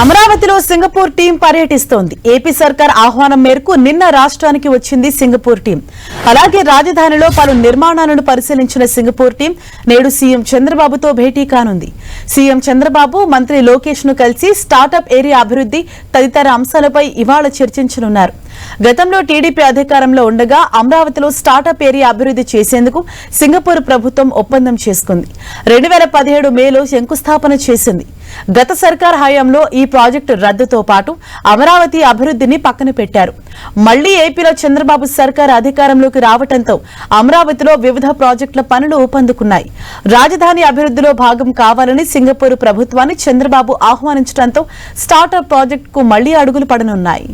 అమరావతిలో Singapore team పర్యటిస్తోంది. AP సర్కార్ ఆహ్వానం మేరకు నిన్న రాష్ట్రానికి వచ్చింది సింగపూర్ టీం. అలాగే రాజధానిలో పలు నిర్మాణాలను పరిశీలించిన సింగపూర్ టీం నేడు సీఎం చంద్రబాబుతో భేటీ కానుంది. సీఎం చంద్రబాబు మంత్రి లోకేష్ను కలిసి స్టార్టప్ ఏరియా అభివృద్ధి తదితర అంశాలపై ఇవాళ చర్చించనున్నారు. గతంలో టీడీపీ అధికారంలో ఉండగా అమరావతిలో స్టార్టప్ ఏరియా అభివృద్ధి చేసేందుకు సింగపూర్ ప్రభుత్వం ఒప్పందం చేసుకుంది. రెండు వేల పదిహేడు మేలో శంకుస్థాపన చేసింది. గత సర్కార్ హయాంలో ఈ ప్రాజెక్టు రద్దుతో పాటు అమరావతి అభివృద్ధిని పక్కన పెట్టారు. మళ్ళీ ఏపీలో చంద్రబాబు సర్కార్ అధికారంలోకి రావడంతో అమరావతిలో వివిధ ప్రాజెక్టుల పనులు ఊపందుకున్నాయి. రాజధాని అభివృద్ధిలో భాగం కావాలని సింగపూర్ ప్రభుత్వాన్ని చంద్రబాబు ఆహ్వానించడంతో స్టార్టప్ ప్రాజెక్టుకు మళ్ళీ అడుగులు పడనున్నాయి.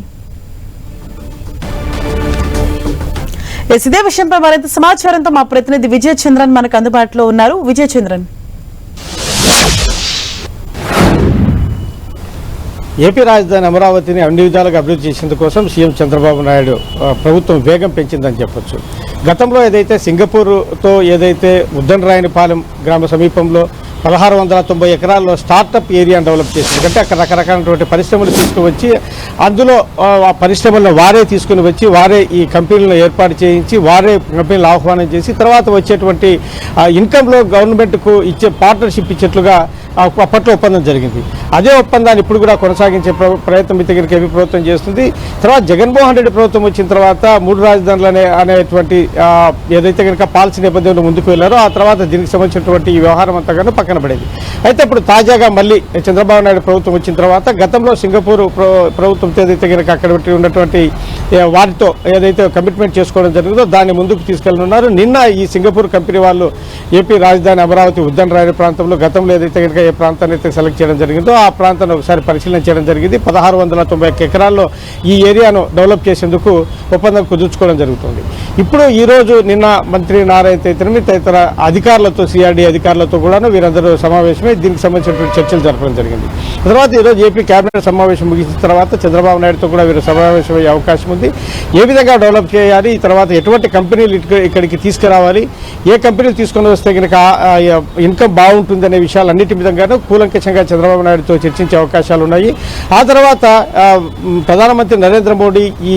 ఇదే విషయంపై మరింత సమాచారంతో మా ప్రతినిధి విజయ చంద్రన్ మనకు అందుబాటులో ఉన్నారు. విజయ ఏపీ రాజధాని అమరావతిని అన్ని విధాలుగా అభివృద్ధి చేసేందుకు కోసం సీఎం చంద్రబాబు నాయుడు ప్రభుత్వం వేగం పెంచిందని చెప్పొచ్చు. గతంలో ఏదైతే సింగపూర్తో ఏదైతే ఉద్దనరాయనిపాలెం గ్రామ సమీపంలో పదహారు వందల తొంభై ఎకరాల్లో స్టార్టప్ ఏరియాను డెవలప్ చేసింది. అంటే అక్కడ రకరకాలైనటువంటి పరిశ్రమలు తీసుకువచ్చి అందులో ఆ, పరిశ్రమలను వారే తీసుకుని వచ్చి వారే ఈ కంపెనీలను ఏర్పాటు చేయించి వారే కంపెనీలు ఆహ్వానం చేసి తర్వాత వచ్చేటువంటి ఇన్కంలో గవర్నమెంట్కు ఇచ్చే పార్ట్నర్షిప్ ఇచ్చేట్లుగా అప్పట్లో ఒప్పందం జరిగింది. అదే ఒప్పందాన్ని ఇప్పుడు కూడా కొనసాగించే ప్ర- ప్రయత్నం దగ్గరికి ఏపీ ప్రభుత్వం చేస్తుంది. తర్వాత జగన్మోహన్ రెడ్డి ప్రభుత్వం వచ్చిన తర్వాత మూడు రాజధానులు అనే అనేటువంటి ఏదైతే కనుక పాలసీ నేపథ్యంలో ముందుకు వెళ్ళారో ఆ తర్వాత దీనికి సంబంధించినటువంటి ఈ వ్యవహారం అంతా కానీ పక్కన పడేది. అయితే ఇప్పుడు తాజాగా మళ్ళీ చంద్రబాబు నాయుడు ప్రభుత్వం వచ్చిన తర్వాత గతంలో సింగపూర్ ప్రభుత్వం ప్రభుత్వంతో ఏదైతే కనుక అక్కడ పెట్టి ఉన్నటువంటి వారితో ఏదైతే కమిట్మెంట్ చేసుకోవడం జరిగిందో దాన్ని ముందుకు తీసుకెళ్ళనున్నారు. నిన్న ఈ సింగపూర్ కంపెనీ వాళ్ళు ఏపీ రాజధాని అమరావతి ఉద్దన్ రాయని ప్రాంతంలో గతంలో ఏదైతే కనుక ఏ ప్రాంతాన్ని అయితే సెలెక్ట్ చేయడం జరిగిందో ఆ ప్రాంతాన్ని ఒకసారి పరిశీలన చేయడం జరిగింది. పదహారు వందల తొంభై ఎకరాల్లో ఈ ఏరియాను డెవలప్ చేసేందుకు ఒప్పందం కుదుర్చుకోవడం జరుగుతుంది. ఇప్పుడు ఈ రోజు నిన్న మంత్రి నారాయణ తదితరమి తదితర అధికారులతో సిఆర్డీ అధికారులతో కూడాను వీరందరూ సమావేశమై దీనికి సంబంధించినటువంటి చర్చలు జరపడం జరిగింది. తర్వాత ఈరోజు ఏపీ కేబినెట్ సమావేశం ముగిసిన తర్వాత చంద్రబాబు నాయుడుతో కూడా వీరు సమావేశమయ్యే అవకాశం ఉంది. ఏ విధంగా డెవలప్ చేయాలి? ఈ తర్వాత ఎటువంటి కంపెనీలు ఇక్కడికి తీసుకురావాలి? ఏ కంపెనీలు తీసుకొని వస్తే కనుక ఇన్కమ్ బాగుంటుంది అనే విషయాలన్నిటి విధంగానూ కూలంకషంగా చంద్రబాబు నాయుడుతో చర్చించే అవకాశాలు ఉన్నాయి ఆ తర్వాత ప్రధానమంత్రి నరేంద్ర మోడీ ఈ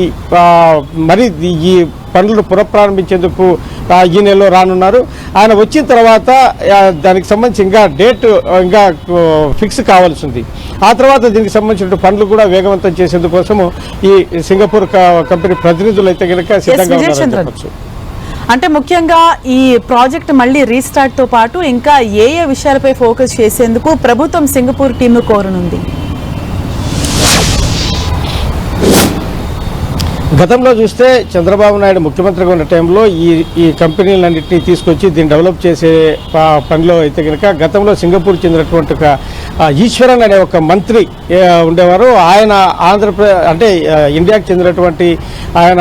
మరి ఈ పనులను పునఃప్రారంభించేందుకు ఈ నెలలో రానున్నారు. ఆయన వచ్చిన తర్వాత దానికి సంబంధించి ఇంకా డేట్ ఇంకా ఫిక్స్ కావాల్సి ఉంది ఆ తర్వాత దీనికి సంబంధించిన పనులు కూడా వేగవంతం చేసేందుకోసము ఈ సింగపూర్ కంపెనీ ప్రతినిధులు అయితే కనుక సిద్ధంగా. చెప్పొచ్చు. అంటే ముఖ్యంగా ఈ ప్రాజెక్ట్ మళ్ళీ రీస్టార్ట్తో పాటు ఇంకా ఏ ఏ విషయాలపై ఫోకస్ చేసేందుకు ప్రభుత్వం సింగపూర్ టీంను కోరనుంది. గతంలో చూస్తే చంద్రబాబు నాయుడు ముఖ్యమంత్రిగా ఉన్న టైంలో ఈ ఈ కంపెనీలన్నింటినీ తీసుకొచ్చి దీన్ని డెవలప్ చేసే పనిలో అయితే కనుక గతంలో సింగపూర్ చెందినటువంటి ఈశ్వరన్ అనే ఒక మంత్రి ఉండేవారు. ఆయన ఆంధ్రప్రదేశ్ అంటే ఇండియాకి చెందినటువంటి ఆయన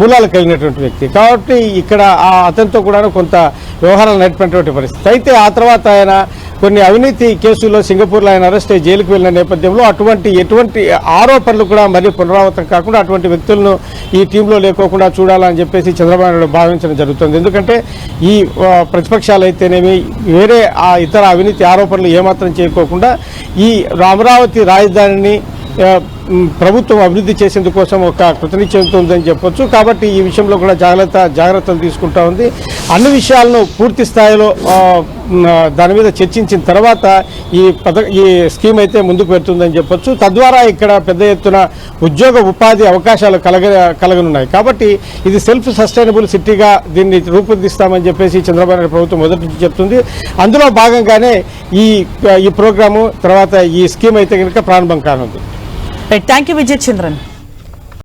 మూలాలు కలిగినటువంటి వ్యక్తి. కాబట్టి ఇక్కడ అతనితో కూడా కొంత వ్యవహారాలు నడిపినటువంటి పరిస్థితి. అయితే ఆ తర్వాత ఆయన కొన్ని అవినీతి కేసుల్లో సింగపూర్లో ఆయన అరెస్ట్ అయ్యి జైలుకు వెళ్ళిన నేపథ్యంలో అటువంటి ఎటువంటి ఆరోపణలు కూడా మరీ పునరావృతం కాకుండా అటువంటి వ్యక్తులను ఈ టీంలో లేకోకుండా చూడాలని చెప్పేసి చంద్రబాబు నాయుడు భావించడం జరుగుతుంది. ఎందుకంటే ఈ ప్రతిపక్షాలు అయితేనేమి వేరే ఆ ఇతర అవినీతి ఆరోపణలు ఏమాత్రం చేయకోకుండా ఈ అమరావతి రాజధానిని ప్రభుత్వం అభివృద్ధి చేసేందుకోసం ఒక కృతనిశ్చయంతో ఉందని చెప్పొచ్చు. కాబట్టి ఈ విషయంలో కూడా జాగ్రత్త జాగ్రత్తలు తీసుకుంటా ఉంది. అన్ని విషయాలను పూర్తి స్థాయిలో దాని మీద చర్చించిన తర్వాత ఈ పథ ఈ స్కీమ్ అయితే ముందుకు పెడుతుందని చెప్పొచ్చు. తద్వారా ఇక్కడ పెద్ద ఎత్తున ఉద్యోగ ఉపాధి అవకాశాలు కలగ కలగనున్నాయి. కాబట్టి ఇది సెల్ఫ్ సస్టైనబుల్ సిటీగా దీన్ని రూపొందిస్తామని చెప్పేసి చంద్రబాబు నాయుడు ప్రభుత్వం మొదటి నుంచి చెప్తుంది. అందులో భాగంగానే ఈ ఈ ప్రోగ్రాము తర్వాత ఈ స్కీమ్ అయితే కనుక ప్రారంభం కానుంది. Thank you, Vijay Chindran.